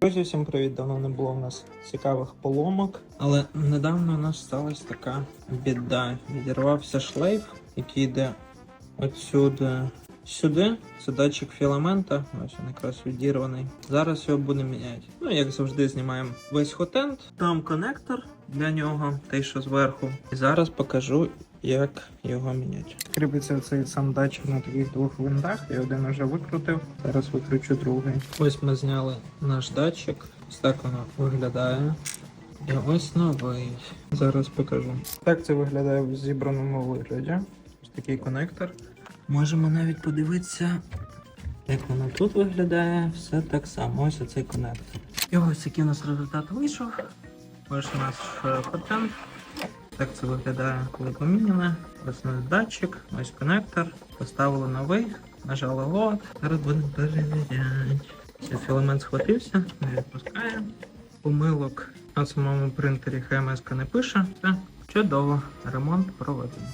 Друзі, всім привіт! Давно не було в нас цікавих поломок. Але недавно у нас сталася така біда. Відірвався шлейф, який йде отсюди сюди. Це датчик філамента. Ось він якраз відірваний. Зараз його будемо міняти. Ну, як завжди, знімаємо весь хотент. Там конектор для нього, той, що зверху. І зараз покажу, як його міняти. Кріпиться цей сам датчик на таких двох винтах. Я один вже викрутив. Зараз викручу другий. Ось ми зняли наш датчик. Ось так воно виглядає. І ось новий. Зараз покажу. Так це виглядає в зібраному вигляді. Ось такий конектор. Можемо навіть подивитися, як воно тут виглядає. Все так само. Ось оцей конектор. І ось який у нас результат вийшов. Ось наш е, патент. Так це виглядає, коли поміняли. Ось наш датчик, ось конектор. Поставили новий, нажали лот. Зараз будемо перевіряти. Філамент схватився, не відпускає. Помилок на самому принтері ХМС не пише. Все чудово. Ремонт проведено.